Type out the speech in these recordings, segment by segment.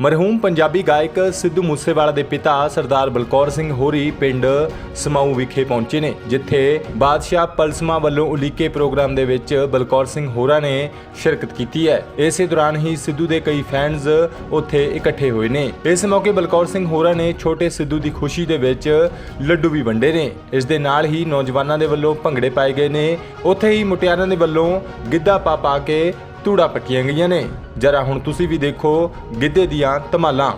ਮਰਹੂਮ ਪੰਜਾਬੀ ਗਾਇਕ ਸਿੱਧੂ ਮੂਸੇਵਾਲਾ ਦੇ ਪਿਤਾ ਸਰਦਾਰ ਬਲਕੌਰ ਸਿੰਘ ਹੋਰੀ ਪਿੰਡ ਸਮਾਊ ਵਿਖੇ ਪਹੁੰਚੇ ਨੇ, ਜਿੱਥੇ ਬਾਦਸ਼ਾਹ ਪਲਸਮਾ ਵੱਲੋਂ ਉਲੀਕੇ ਪ੍ਰੋਗਰਾਮ ਦੇ ਵਿੱਚ ਬਲਕੌਰ ਸਿੰਘ ਹੋਰਾਂ ਨੇ ਸ਼ਿਰਕਤ ਕੀਤੀ ਹੈ। ਇਸੇ ਦੌਰਾਨ ਹੀ ਸਿੱਧੂ ਦੇ ਕਈ ਫੈਨਸ ਉੱਥੇ ਇਕੱਠੇ ਹੋਏ ਨੇ। ਇਸ ਮੌਕੇ ਬਲਕੌਰ ਸਿੰਘ ਹੋਰਾਂ ਨੇ ਛੋਟੇ ਸਿੱਧੂ ਦੀ ਖੁਸ਼ੀ ਦੇ ਵਿੱਚ ਲੱਡੂ ਵੀ ਵੰਡੇ ਨੇ। ਇਸ ਦੇ ਨਾਲ ਹੀ ਨੌਜਵਾਨਾਂ ਦੇ ਵੱਲੋਂ ਭੰਗੜੇ ਪਾਏ ਗਏ ਨੇ। ਉੱਥੇ ਹੀ ਮੁਟਿਆਰਾਂ ਦੇ ਵੱਲੋਂ ਗਿੱਧਾ ਪਾ ਪਾ ਕੇ ਧੂੜਾ ਪੱਟੀਆਂ ਗਈਆਂ ਨੇ। ਜਰਾ ਹੁਣ ਤੁਸੀਂ ਵੀ ਦੇਖੋ ਗਿੱਧੇ ਦੀਆਂ ਧਮਾਲਾਂ।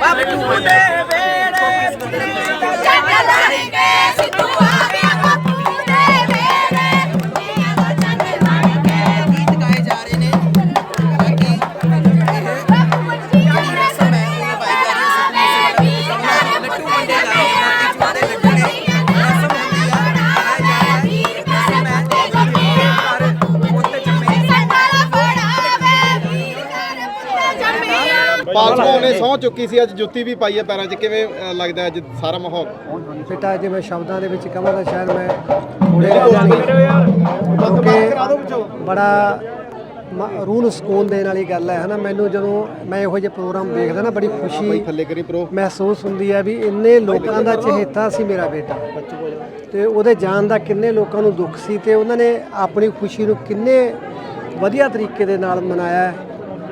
ਬਾਪੂ ਸਹੁੰ ਚੁੱਕੀ ਸੀ ਅੱਜ ਜੁੱਤੀ ਵੀ ਪਾਈ ਹੈ ਪੈਰਾਂ 'ਚ। ਕਿਵੇਂ ਅ, ਲੱਗਦਾ ਅੱਜ ਸਾਰਾ ਮਾਹੌਲ? ਬੇਟਾ ਜੇ ਮੈਂ ਸ਼ਬਦਾਂ ਦੇ ਵਿੱਚ ਕਹਾਂ ਤਾਂ ਸ਼ਾਇਦ ਮੈਂ ਥੋੜੇ ਕਿਉਂਕਿ ਬੜਾ ਮ- ਰੂਹ ਨੂੰ ਸਕੂਨ ਦੇਣ ਵਾਲੀ ਗੱਲ ਹੈ ਹਨਾ? ਮੈਨੂੰ ਜਦੋਂ ਮੈਂ ਇਹੋ ਜਿਹੇ ਪ੍ਰੋਗਰਾਮ ਦੇਖਦਾ ਨਾ ਬੜੀ ਖੁਸ਼ੀ ਥੱਲੇ ਕਰੀ ਪ੍ਰੋ। ਮਹਿਸੂਸ ਹੁੰਦੀ ਹੈ ਵੀ ਇੰਨੇ ਲੋਕਾਂ ਦਾ ਚਹੇਤਾ ਸੀ ਮੇਰਾ ਬੇਟਾ। ਤੇ ਉਹਦੇ ਜਾਣ ਦਾ ਕਿੰਨੇ ਲੋਕਾਂ ਨੂੰ ਦੁੱਖ ਸੀ ਤੇ ਉਹਨਾਂ ਨੇ ਆਪਣੀ ਖੁਸ਼ੀ ਨੂੰ ਕਿੰਨੇ ਵਧੀਆ ਤਰੀਕੇ ਦੇ ਨਾਲ ਮਨਾਇਆ ਹੈ।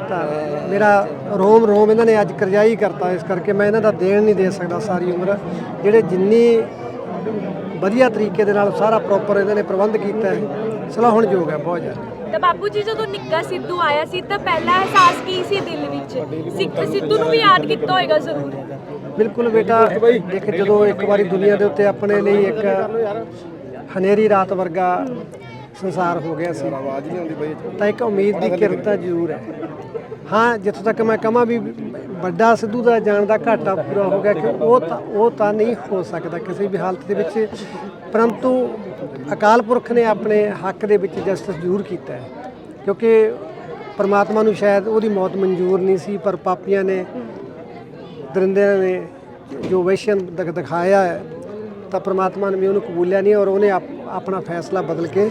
ਤਾਂ ਮੇਰਾ ਰੋਮ ਰੋਮ ਇਹਨਾਂ ਨੇ ਅੱਜ ਕਰਜਾਈ ਕਰਤਾ। ਇਸ ਕਰਕੇ ਮੈਂ ਇਹਨਾਂ ਦਾ ਦੇਣ ਨਹੀਂ ਦੇ ਸਕਦਾ ਸਾਰੀ ਉਮਰ। ਜਿਹੜੇ ਜਿੰਨੀ ਵਧੀਆ ਤਰੀਕੇ ਦੇ ਨਾਲ ਸਾਰਾ ਪ੍ਰੋਪਰ ਇਹਨਾਂ ਨੇ ਪ੍ਰਬੰਧ ਕੀਤਾ ਹੈ ਸਲਾਹੁਣਯੋਗ ਹੈ ਬਹੁਤ ਜ਼ਿਆਦਾ। ਤਾਂ ਬਾਪੂ ਜੀ ਜਦੋਂ ਨਿੱਕਾ ਸਿੱਧੂ ਆਇਆ ਸੀ ਤਾਂ ਪਹਿਲਾ ਅਹਿਸਾਸ ਕੀ ਸੀ ਦਿਲ ਵਿੱਚ? ਸਿੱਖ ਸਿੱਧੂ ਨੂੰ ਵੀ ਯਾਦ ਕੀਤਾ ਹੋਏਗਾ ਜ਼ਰੂਰ। ਬਿਲਕੁਲ ਬੇਟਾ ਦੇਖ ਜਦੋਂ ਇੱਕ ਵਾਰੀ ਦੁਨੀਆ ਦੇ ਉੱਤੇ ਆਪਣੇ ਲਈ ਇੱਕ ਹਨੇਰੀ ਰਾਤ ਵਰਗਾ ਸੰਸਾਰ ਹੋ ਗਿਆ ਸੀ। ਆਵਾਜ਼ ਨਹੀਂ ਆਉਂਦੀ ਬਾਈ। ਤਾਂ ਇੱਕ ਉਮੀਦ ਦੀ ਕਿਰਨ ਤਾਂ ਜ਼ਰੂਰ ਹੈ। ਹਾਂ ਜਿੱਥੋਂ ਤੱਕ ਮੈਂ ਕਹਾਂ ਵੀ ਵੱਡਾ ਸਿੱਧੂ ਦਾ ਜਾਣ ਦਾ ਘਾਟਾ ਪੂਰਾ ਹੋ ਗਿਆ ਕਿ ਉਹ ਤਾਂ ਉਹ ਤਾਂ ਨਹੀਂ ਹੋ ਸਕਦਾ ਕਿਸੇ ਵੀ ਹਾਲਤ ਦੇ ਵਿੱਚ। ਪਰੰਤੂ ਅਕਾਲ ਪੁਰਖ ਨੇ ਆਪਣੇ ਹੱਕ ਦੇ ਵਿੱਚ ਜਸਟਿਸ ਜ਼ਰੂਰ ਕੀਤਾ ਹੈ। ਕਿਉਂਕਿ ਪਰਮਾਤਮਾ ਨੂੰ ਸ਼ਾਇਦ ਉਹਦੀ ਮੌਤ ਮਨਜ਼ੂਰ ਨਹੀਂ ਸੀ ਪਰ ਪਾਪੀਆਂ ਨੇ ਦਰਿੰਦਿਆਂ ਨੇ ਜੋ ਵੈਸ਼ਨ ਦਿਖ ਦਿਖਾਇਆ ਹੈ ਤਾਂ ਪ੍ਰਮਾਤਮਾ ਨੇ ਵੀ ਉਹਨੂੰ ਕਬੂਲਿਆ ਨਹੀਂ ਔਰ ਉਹਨੇ ਆਪ- ਆਪਣਾ ਫੈਸਲਾ ਬਦਲ ਕੇ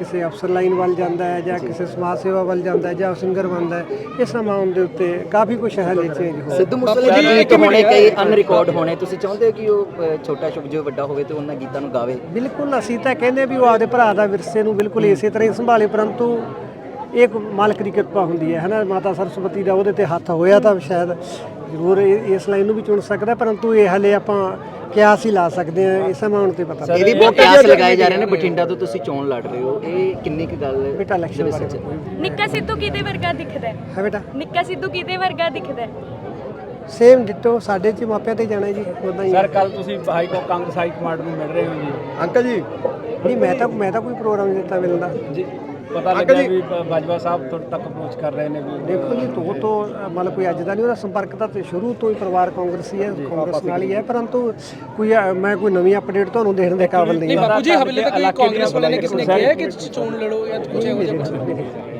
ਕਿਸੇ ਅਫਸਰ ਲਾਈਨ ਵੱਲ ਜਾਂਦਾ ਹੈ ਜਾਂ ਕਿਸੇ ਸਮਾਜ ਸੇਵਾ ਵੱਲ ਜਾਂਦਾ ਹੈ ਜਾਂ ਸਿੰਗਰ ਬਣਦਾ ਹੈ ਇਹ ਸਮਾਂ ਦੇ ਉੱਤੇ ਕਾਫੀ ਕੁਝ ਹਲੇ ਚੇਂਜ ਹੋ ਸਿੱਧੂ ਮੂਸੇਵਾਲੇ ਦੇ ਗੀਤ ਹੋਣੇ ਕਈ ਅਨਰਿਕਾਰਡ ਹੋਣੇ। ਤੁਸੀਂ ਚਾਹੁੰਦੇ ਹੋ ਕਿ ਉਹ ਛੋਟਾ ਸ਼ੁਭ ਜੋ ਵੱਡਾ ਹੋਵੇ ਤੇ ਉਹਨਾਂ ਗੀਤਾਂ ਨੂੰ ਗਾਵੇ? ਬਿਲਕੁਲ ਅਸੀਂ ਤਾਂ ਕਹਿੰਦੇ ਵੀ ਉਹ ਆਪਦੇ ਭਰਾ ਦਾ ਵਿਰਸੇ ਨੂੰ ਬਿਲਕੁਲ ਇਸੇ ਤਰ੍ਹਾਂ ਹੀ ਸੰਭਾਲੇ ਪਰੰਤੂ ਇਹ ਇੱਕ ਮਾਲਕ ਦੀ ਕਿਰਪਾ ਹੁੰਦੀ ਹੈ ਹਨਾ? ਮਾਤਾ ਸਰਸਵਤੀ ਦਾ ਉਹਦੇ ਤੇ ਹੱਥ ਹੋਇਆ ਤਾਂ ਸ਼ਾਇਦ ਜ਼ਰੂਰ ਇਹ- ਇਸ ਲਾਈਨ ਨੂੰ ਵੀ ਚੁਣ ਸਕਦਾ ਪਰੰਤੂ ਇਹ ਹਲੇ ਆਪਾਂ ਕਿਆਸ ਹੀ ਲਾ ਸਕਦੇ ਹਾਂ ਇਸ ਅਮਾਉਂਟ ਤੇ ਪਤਾ ਇਹਦੀ ਬਹੁਤ ਕਿਆਸ ਲਗਾਏ ਜਾ ਰਹੇ ਨੇ ਬਠਿੰਡਾ ਤੋਂ ਤੁਸੀਂ ਚੋਣ ਲੜ ਰਹੇ ਹੋ। ਇਹ ਕਿੰਨੀ ਕੁ ਗੱਲ ਬੇਟਾ ਇਲੈਕਸ਼ਨ ਦੇ ਬਾਰੇ ਵਿੱਚ? ਨਿੱਕਾ ਸਿੱਧੂ ਕਿਹਦੇ ਵਰਗਾ ਦਿਖਦਾ ਹੈ? ਹੈ ਬੇਟਾ? ਨਿੱਕਾ ਸਿੱਧੂ ਕਿਹਦੇ ਵਰਗਾ ਦਿਖਦਾ ਹੈ? ਸੇਮ ਡਿਟੋ ਸਾਡੇ ਚ ਮਾਪਿਆਂ ਤੇ ਜਾਣਾ ਜੀ ਉਦਾਂ ਹੀ ਸਰ ਕੱਲ ਤੁਸੀਂ ਹਾਈ ਕੋ ਕਾਂਗਰਸ ਹਾਈ ਕਮਾਂਡ ਨੂੰ ਮਿਲ ਰਹੇ ਹੋ ਜੀ। ਅੰਕਲ ਜੀ ਨਹੀਂ ਮੈਂ ਤਾਂ ਮੈਂ ਤਾਂ ਕੋਈ ਪ੍ਰੋਗਰਾਮ ਨਹੀਂ ਦਿੱਤਾ ਮਿਲਦਾ ਜੀ। ਪਤਾ ਲੱਗਿਆ ਵੀ ਬਾਜਵਾ ਸਾਹਿਬ ਤੁਹਾਡੇ ਤੱਕ ਅਪਰੋਚ ਕਰ ਰਹੇ ਨੇ ਵੀ ਦੇਖੋ ਜੀ ਤੋਂ ਤੋਂ ਮਤਲਬ ਕੋਈ ਅੱਜ ਦਾ ਨਹੀਂ ਉਹਦਾ ਸੰਪਰਕ ਤਾਂ ਸ਼ੁਰੂ ਤੋਂ ਹੀ ਪਰਿਵਾਰ ਕਾਂਗਰਸੀ ਹੈ ਕਾਂਗਰਸ ਨਾਲ ਹੀ ਹੈ ਪਰੰਤੂ ਕੋਈ ਮੈਂ ਕੋਈ ਨਵੀਂ ਅਪਡੇਟ ਤੁਹਾਨੂੰ ਦੇਣ ਦੇ ਕਾਬਿਲ ਨਹੀਂ ਹਾਂ। ਬਾਪੂ ਜੀ ਹਵੇਲੇ ਤੱਕ ਕਾਂਗਰਸ ਵਾਲੇ ਨੇ ਕਿਸੇ ਨੇ ਕਿਹਾ ਕਿ ਚੋਣ ਲੜੋ ਜਾਂ ਕੁਝ ਇਹੋ ਜਿਹਾ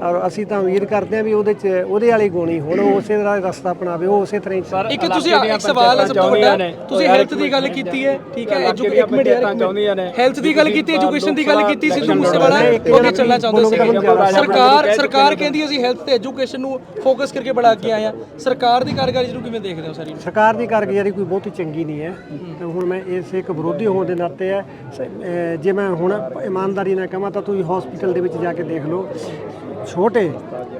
ਔਰ ਅਸੀਂ ਤਾਂ ਉਮੀਦ ਕਰਦੇ ਹਾਂ ਵੀ ਉਹਦੇ ਚ ਉਹਦੇ ਵਾਲੀ ਗੁਣੀ ਹੁਣ ਉਸੇ ਤਰ੍ਹਾਂ ਦਾ ਰਸਤਾ ਅਪਣਾਵੇ ਉਹ ਉਸੇ ਤਰ੍ਹਾਂ ਹੀ ਇੱਕ ਤੁਸੀਂ ਇੱਕ ਸਵਾਲ ਹੈ ਸਭ ਤੋਂ ਵੱਡਾ ਤੁਸੀਂ ਹੈਲਥ ਦੀ ਗੱਲ ਕੀਤੀ ਹੈ ਠੀਕ ਹੈ ਐਜੂਕੇਸ਼ਨ ਇੱਕ ਮਿੰਟ ਯਾਰ ਚਾਹੁੰਦੀਆਂ ਨੇ? ਹੈਲਥ ਦੀ ਗੱਲ ਕੀਤੀ ਐਜੂਕੇਸ਼ਨ ਦੀ ਗੱਲ ਕੀਤੀ ਸਿੱਧੂ ਮੂਸੇਵਾਲਾ ਇੱਕ ਉਹ ਜਣਾ ਚੱਲਣਾ ਚਾਹੁੰਦਾ ਸੀ ਸਰਕਾਰ ਸਰਕਾਰ ਕਹਿੰਦੀ ਅਸੀਂ ਹੈਲਥ ਤੇ ਐਜੂਕੇਸ਼ਨ ਨੂੰ ਫੋਕਸ ਕਰਕੇ ਬੜਾ ਅੱਗੇ ਆਏ ਆ ਸਰਕਾਰ ਦੀ ਕਾਰਗੁਜ਼ਾਰੀ ਨੂੰ ਕਿਵੇਂ ਦੇਖਦੇ ਹੋ ਸਾਰੀ? ਸਰਕਾਰ ਦੀ ਕਾਰਗੁਜ਼ਾਰੀ ਕੋਈ ਬਹੁਤੀ ਚੰਗੀ ਨਹੀਂ ਹੈ। ਤੇ ਹੁਣ ਮੈਂ ਇਸ ਇੱਕ ਵਿਰੋਧੀ ਹੋਣ ਦੇ ਨਾਤੇ ਹੈ ਜੇ ਮੈਂ ਹੁਣ ਇਮਾਨਦਾਰੀ ਨਾਲ ਕਹਾਂ ਤਾਂ ਤੁਸੀਂ ਹਸਪੀਟਲ ਦੇ ਵਿੱਚ ਜਾ ਕੇ ਦੇਖ ਲਓ। ਛੋਟੇ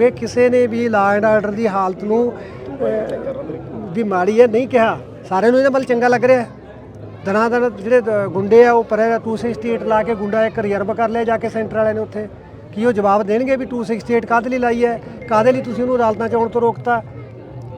ਗਏ ਕਿਸੇ ਨੇ ਵੀ ਲਾ ਐਂਡ ਆਰਡਰ ਦੀ ਹਾਲਤ ਨੂੰ ਵੀ ਮਾੜੀ ਹੈ, ਨਹੀਂ ਕਿਹਾ। ਸਾਰਿਆਂ ਨੂੰ ਇਹਦੇ ਬਲ ਚੰਗਾ ਲੱਗ ਰਿਹਾ ਹੈ। ਦਣਾ ਜਿਹੜੇ ਗੁੰਡੇ ਆ, ਉਹ ਪਰੇ 268 ਲਾ ਕੇ ਗੁੰਡਾ ਇੱਕ ਰਿਜ਼ਰਵ ਕਰ ਲਿਆ ਜਾ ਕੇ ਸੈਂਟਰ ਵਾਲਿਆਂ ਨੇ ਉੱਥੇ। ਕੀ ਉਹ ਜਵਾਬ ਦੇਣਗੇ ਵੀ 268 ਕਾਹਦੇ ਲਈ ਲਾਈ ਹੈ? ਕਾਹਦੇ ਲਈ ਤੁਸੀਂ ਉਹਨੂੰ ਅਦਾਲਤਾਂ ਚ ਆਉਣ ਤੋਂ ਰੋਕਤਾ?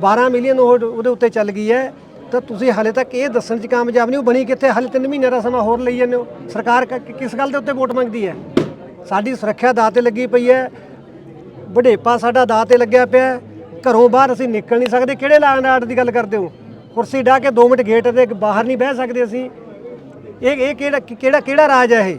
12 ਮਿਲੀਅਨ ਉਹ ਉਹਦੇ ਉੱਤੇ ਚੱਲ ਗਈ ਹੈ, ਤਾਂ ਤੁਸੀਂ ਹਾਲੇ ਤੱਕ ਇਹ ਦੱਸਣ 'ਚ ਕਾਮਯਾਬ ਨਹੀਂ ਉਹ ਬਣੀ ਕਿੱਥੇ? ਹਾਲੇ 3 ਮਹੀਨਿਆਂ ਦਾ ਸਮਾਂ ਹੋਰ ਲਈ ਜਾਂਦੇ ਹੋ। ਸਰਕਾਰ ਕ- ਕਿਸ ਗੱਲ ਦੇ ਉੱਤੇ ਵੋਟ ਮੰਗਦੀ ਹੈ? ਸਾਡੀ ਸੁਰੱਖਿਆ ਦਾਅ ਤੇ ਲੱਗੀ ਪਈ ਹੈ। ਵਡੇਪਾ ਸਾਡਾ ਦਾਅ ਤੇ ਲੱਗਿਆ ਪਿਆ ਘਰੋਂ ਬਾਹਰ ਅਸੀਂ ਨਿਕਲ ਨਹੀਂ ਸਕਦੇ। ਕਿਹੜੇ ਲਾਂਡ ਆਰਡਰ ਦੀ ਗੱਲ ਕਰਦੇ ਹੋ? ਕੁਰਸੀ ਢਾ ਕੇ 2 ਮਿੰਟ ਗੇਟ ਦੇ ਬਾਹਰ ਨਹੀਂ ਬਹਿ ਸਕਦੇ ਅਸੀਂ। ਇਹ ਇਹ ਕਿਹੜਾ ਕਿਹੜਾ ਕਿਹੜਾ ਰਾਜ ਹੈ ਇਹ?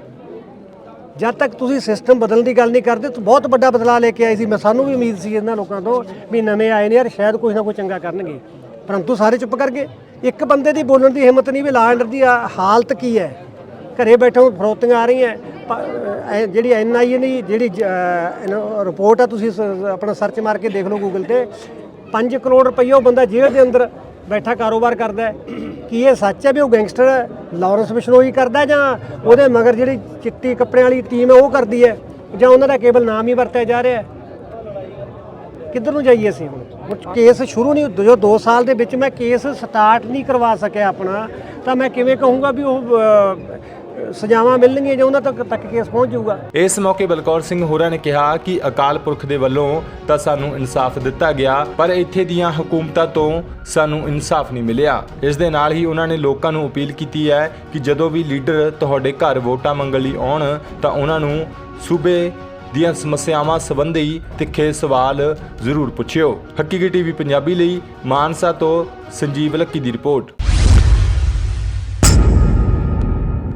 ਜਦ ਤੱਕ ਤੁਸੀਂ ਸਿਸਟਮ ਬਦਲਣ ਦੀ ਗੱਲ ਨਹੀਂ ਕਰਦੇ, ਤਾਂ ਬਹੁਤ ਵੱਡਾ ਬਦਲਾਅ ਲੈ ਕੇ ਆਏ ਸੀ। ਮੈਂ ਸਾਨੂੰ ਵੀ ਉਮੀਦ ਸੀ ਇਹਨਾਂ ਲੋਕਾਂ ਤੋਂ ਵੀ ਨਵੇਂ ਆਏ ਨੇ ਯਾਰ, ਸ਼ਾਇਦ ਕੁਝ ਨਾ ਕੁਝ ਚੰਗਾ ਕਰਨਗੇ। ਪਰੰਤੂ ਸਾਰੇ ਚੁੱਪ ਕਰ ਗਏ। ਇੱਕ ਬੰਦੇ ਦੀ ਬੋਲਣ ਦੀ ਹਿੰਮਤ ਨਹੀਂ ਵੀ ਲਾ ਅੰਡਰ ਦੀ ਹਾਲਤ ਕੀ ਹੈ। ਘਰੇ ਬੈਠੇ ਫਰੋਤੀਆਂ ਆ ਰਹੀਆਂ। ਪ- ਅਹ ਜਿਹੜੀ ਐਨਆਈਏ ਦੀ ਜਿਹੜੀ ਰਿਪੋਰਟ ਆ, ਤੁਸੀਂ ਸ- ਆਪਣਾ ਸਰਚ ਮਾਰ ਕੇ ਦੇਖ ਲਓ ਗੂਗਲ ਤੇ। 5 ਕਰੋੜ ਰੁਪਈਆ ਉਹ ਬੰਦਾ ਜੇਲ੍ਹ ਦੇ ਅੰਦਰ ਬੈਠਾ ਕਾਰੋਬਾਰ ਕਰਦਾ ਹੈ। ਕੀ ਇਹ ਸੱਚ ਹੈ ਵੀ ਉਹ ਗੈਂਗਸਟਰ ਹੈ? ਲਾਰੈਂਸ ਬਿਸ਼ਨੋਈ ਕਰਦਾ ਜਾਂ ਉਹਦੇ ਮਗਰ ਜਿਹੜੀ ਚਿੱਟੀ ਕੱਪੜਿਆਂ ਵਾਲੀ ਟੀਮ ਹੈ ਉਹ ਕਰਦੀ ਹੈ ਜਾਂ ਉਹਨਾਂ ਦਾ ਕੇਵਲ ਨਾਮ ਹੀ ਵਰਤਿਆ ਜਾ ਰਿਹਾ ਹੈ ਕਿੱਧਰ ਨੂੰ ਜਾਈਏ ਅਸੀਂ ਹੁਣ ਕੇਸ ਸ਼ੁਰੂ ਨਹੀਂ ਜੋ 2 ਸਾਲ ਦੇ ਵਿੱਚ ਮੈਂ ਕੇਸ ਸਟਾਰਟ ਨਹੀਂ ਕਰਵਾ ਸਕਿਆ ਆਪਣਾ, ਤਾਂ ਮੈਂ ਕਿਵੇਂ ਕਹੂੰਗਾ ਵੀ ਉਹ ਸਜ਼ਾਵਾਂ ਮਿਲਣਗੀਆਂ ਜਾਂ ਉਹਨਾਂ ਤੱਕ ਤੱਕ ਕੇਸ ਪਹੁੰਚ ਜਾਊਗਾ। ਇਸ ਮੌਕੇ ਬਲਕੌਰ ਸਿੰਘ ਹੋਰਾਂ ਨੇ ਕਿਹਾ ਕਿ ਅਕਾਲ ਪੁਰਖ ਦੇ ਵੱਲੋਂ ਤਾਂ ਸਾਨੂੰ ਇਨਸਾਫ ਦਿੱਤਾ ਗਿਆ, ਪਰ ਇੱਥੇ ਦੀਆਂ ਹਕੂਮਤਾਂ ਤੋਂ ਸਾਨੂੰ ਇਨਸਾਫ ਨਹੀਂ ਮਿਲਿਆ। ਇਸ ਦੇ ਨਾਲ ਹੀ ਉਹਨਾਂ ਨੇ ਲੋਕਾਂ ਨੂੰ ਅਪੀਲ ਕੀਤੀ ਹੈ ਕਿ ਜਦੋਂ ਵੀ ਲੀਡਰ ਤੁਹਾਡੇ ਘਰ ਵੋਟਾਂ ਮੰਗਣ ਲਈ ਆਉਣ, ਤਾਂ ਉਹਨਾਂ ਨੂੰ ਸੂਬੇ ਦੀਆਂ ਸਮੱਸਿਆਵਾਂ ਸੰਬੰਧੀ ਤਿੱਖੇ ਸਵਾਲ ਜ਼ਰੂਰ ਪੁੱਛਿਓ। ਹਕੀਕੀ ਟੀਵੀ ਪੰਜਾਬੀ ਲਈ ਮਾਨਸਾ ਤੋਂ ਸੰਜੀਵ ਲੱਕੀ ਦੀ ਰਿਪੋਰਟ।